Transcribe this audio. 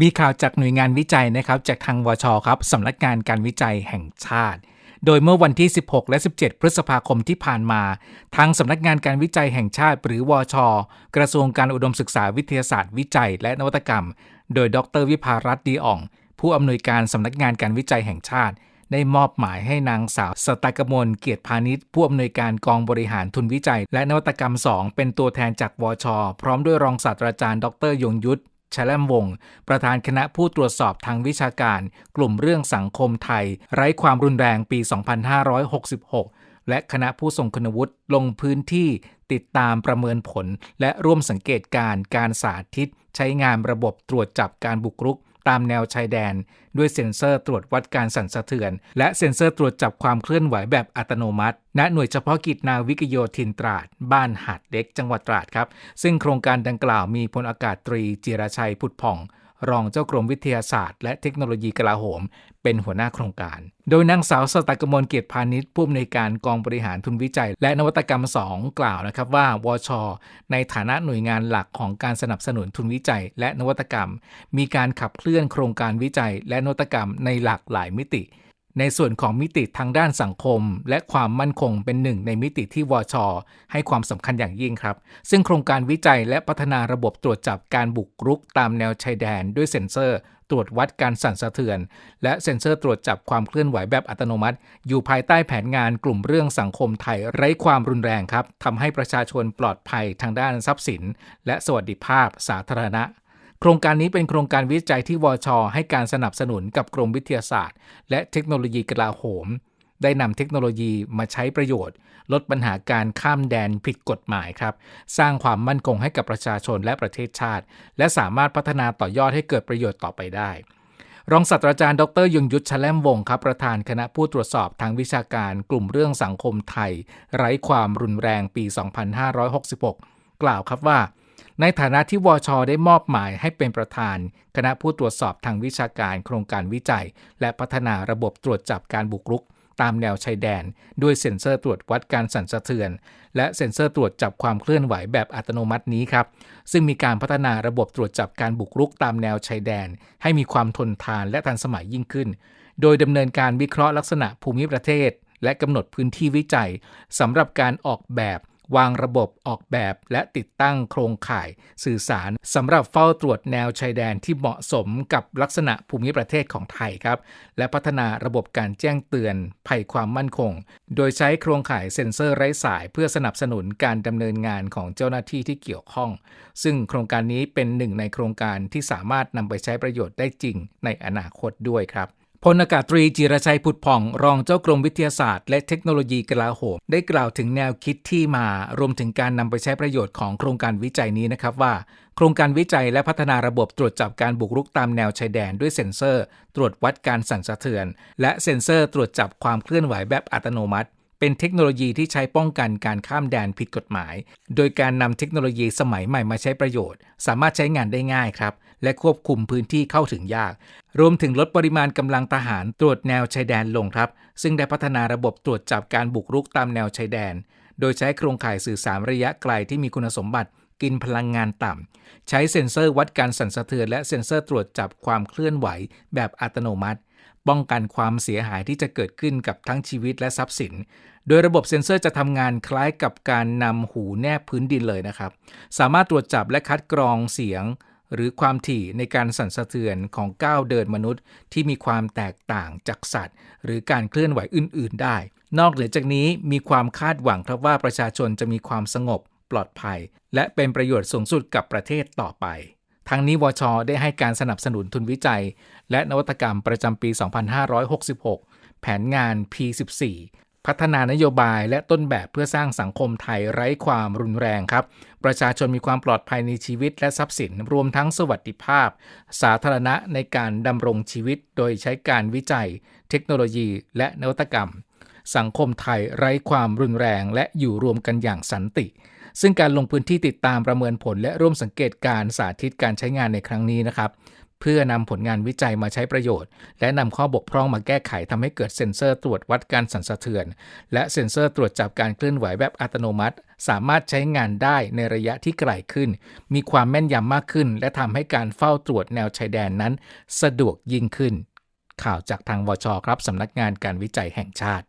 มีข่าวจากหน่วยงานวิจัยนะครับจากทางวชครับสำนักงานการวิจัยแห่งชาติ โดยเมื่อวันที่ 16 และ 17 พฤษภาคมที่ผ่านมา ทางสำนักงานการวิจัยแห่งชาติ หรือวช กระทรวงการอุดมศึกษาวิทยาศาสตร์วิจัย และนวัตกรรม โดยดรวิภารัตน์ดีอ่อง ผู้อำนวยการสำนักงานการวิจัยแห่งชาติ ได้มอบหมายให้นางสาวสตากมลเกียรติพาณิชย์ผู้อำนวยการกองบริหารทุนวิจัย และนวัตกรรม 2 เป็นตัวแทนจากวช พร้อมด้วยรองศาสตราจารย์ ดรยงยุทธ ชแลมวง ประธานคณะผู้ตรวจสอบทางวิชาการ กลุ่มเรื่องสังคมไทย ไร้ความรุนแรงปี 2566 และคณะผู้ทรงคุณวุฒิลงพื้นที่ติดตามประเมินผล และร่วมสังเกตการการสาธิต ใช้งานระบบตรวจจับการบุกรุก ตามแนวชายแดน ด้วยเซ็นเซอร์ตรวจวัดการสั่นสะเทือน และเซ็นเซอร์ตรวจจับความเคลื่อนไหวแบบอัตโนมัติ ณหน่วยเฉพาะกิจนาวิกโยธินตราด บ้านหาดเล็กจังหวัดตราดครับ ซึ่งโครงการดังกล่าวมีพลอากาศตรีจิรชัยพุทธผ่อง รองเจ้ากรมวิทยาศาสตร์ และเทคโนโลยีกลาโหม เป็นหัวหน้าโครงการ โดยนางสาวสตากมลเกียรติพาณิชย์ผู้อำนวยการกองบริหารทุนวิจัย และนวัตกรรม 2 กล่าวนะครับว่าวช ในฐานะหน่วยงานหลักของการสนับสนุนทุนวิจัย และนวัตกรรม มีการขับเคลื่อนโครงการวิจัย และนวัตกรรมในหลากหลายมิติ ในส่วนของมิติทางด้านสังคม และความมั่นคงเป็นหนึ่งในมิติที่วช ให้ความสำคัญอย่างยิ่งครับ ซึ่งโครงการวิจัยและพัฒนาระบบตรวจจับการบุกรุกตามแนวชายแดนด้วยเซ็นเซอร์ ตรวจวัดการสั่นสะเทือน และเซ็นเซอร์ตรวจจับความเคลื่อนไหวแบบอัตโนมัติ อยู่ภายใต้แผนงานกลุ่มเรื่องสังคมไทยไร้ความรุนแรงครับทำให้ประชาชนปลอดภัยทางด้านทรัพย์สิน และสวัสดิภาพสาธารณะ ครงการนี้เป็นโครงการวิจัยที่วช ให้การสนับสนุนกับกรมวิทยาศาสตร์ และเทคโนโลยีกลาโหม ได้นำเทคโนโลยีมาใช้ประโยชน์ ลดปัญหาการข้ามแดนผิดกฎหมายครับ สร้างความมั่นคงให้กับประชาชนและประเทศชาติ และสามารถพัฒนาต่อยอดให้เกิดประโยชน์ต่อไปได้ รองศาสตราจารย์ ดรยงยุทธชแลมวงศ์ครับประธานคณะผู้ตรวจสอบทางวิชาการกลุ่มเรื่องสังคมไทย ไร้ความรุนแรงปี 2566 กล่าวครับว่า ในฐานะที่วชได้มอบหมายให้เป็นประธาน คณะผู้ตรวจสอบทางวิชาการโครงการวิจัย และพัฒนาระบบตรวจจับการบุกรุก ตามแนวชายแดน ด้วยเซ็นเซอร์ตรวจวัดการสั่นสะเทือน และเซ็นเซอร์ตรวจจับความเคลื่อนไหวแบบอัตโนมัตินี้ครับ ซึ่งมีการพัฒนาระบบตรวจจับการบุกรุกตามแนวชายแดน ให้มีความทนทานและทันสมัยยิ่งขึ้น โดยดำเนินการวิเคราะห์ลักษณะภูมิประเทศ และกำหนดพื้นที่วิจัยสำหรับการออกแบบ วางระบบออกแบบและติดตั้งโครงข่ายสื่อสารสำหรับเฝ้าตรวจแนวชายแดนที่เหมาะสมกับลักษณะภูมิประเทศของไทยครับ และพัฒนาระบบการแจ้งเตือนภัยความมั่นคง โดยใช้โครงข่ายเซ็นเซอร์ไร้สาย เพื่อสนับสนุนการดำเนินงานของเจ้าหน้าที่ที่เกี่ยวข้อง ซึ่งโครงการนี้เป็นหนึ่งในโครงการที่สามารถนำไปใช้ประโยชน์ได้จริงในอนาคตด้วยครับ พลอากาศตรีจิรชัยผุดผ่อง รองเจ้ากรมวิทยาศาสตร์และเทคโนโลยีกลาโหม ได้กล่าวถึงแนวคิดที่มารวมถึงการนำไปใช้ประโยชน์ของโครงการวิจัยนี้นะครับว่า โครงการวิจัยและพัฒนาระบบตรวจจับการบุกรุกตามแนวชายแดนด้วยเซ็นเซอร์ ตรวจวัดการสั่นสะเทือน และเซ็นเซอร์ตรวจจับความเคลื่อนไหวแบบอัตโนมัติ เป็นเทคโนโลยีที่ใช้ป้องกันการข้ามแดนผิดกฎหมาย โดยการนำเทคโนโลยีสมัยใหม่มาใช้ประโยชน์ สามารถใช้งานได้ง่ายครับ และควบคุมพื้นที่เข้าถึงยาก รวมถึงลดปริมาณกำลังทหารตรวจแนวชายแดนลงครับ ซึ่งได้พัฒนาระบบตรวจจับการบุกรุกตามแนวชายแดน โดยใช้โครงข่ายสื่อสารระยะไกลที่มีคุณสมบัติกินพลังงานต่ำ ใช้เซ็นเซอร์วัดการสั่นสะเทือนและเซ็นเซอร์ตรวจจับความเคลื่อนไหวแบบอัตโนมัติ ป้องกันความเสียหายที่จะเกิดขึ้นกับทั้งชีวิตและทรัพย์สิน โดยระบบเซ็นเซอร์จะทำงานคล้ายกับการนำหูแนบพื้นดินเลยนะครับ สามารถตรวจจับและคัดกรองเสียง หรือความถี่ในการสั่นสะเทือนของก้าวเดินมนุษย์ ที่มีความแตกต่างจากสัตว์ หรือการเคลื่อนไหวอื่น ๆ ได้ นอกเหนือจากนี้มีความคาดหวังครับว่าประชาชนจะมีความสงบ ปลอดภัย และเป็นประโยชน์สูงสุดกับประเทศต่อไป ทั้งนี้วช ได้ให้การสนับสนุนทุนวิจัย และนวัตกรรมประจำปี 2566 แผนงาน P14 พัฒนานโยบายและต้นแบบเพื่อสร้างสังคมไทยไร้ความรุนแรงครับ ประชาชนมีความปลอดภัยในชีวิตและทรัพย์สิน รวมทั้งสวัสดิภาพ สาธารณะในการดำรงชีวิต โดยใช้การวิจัย เทคโนโลยี และนวัตกรรม สังคมไทยไร้ความรุนแรง และอยู่รวมกันอย่างสันติ ซึ่งการลงพื้นที่ติดตามประเมินผล และร่วมสังเกตการสาธิตการใช้งานในครั้งนี้นะครับ เพื่อนำผลงานวิจัยมาใช้ประโยชน์ และนำข้อบกพร่องมาแก้ไขทำให้เกิดเซ็นเซอร์ตรวจวัดการสั่นสะเทือน และเซ็นเซอร์ตรวจจับการเคลื่อนไหวแบบอัตโนมัติ สามารถใช้งานได้ในระยะที่ไกลขึ้น มีความแม่นยำมากขึ้น และทำให้การเฝ้าตรวจแนวชายแดนนั้น สะดวกยิ่งขึ้น ข่าวจากทางวชครับสำนักงานการวิจัยแห่งชาติ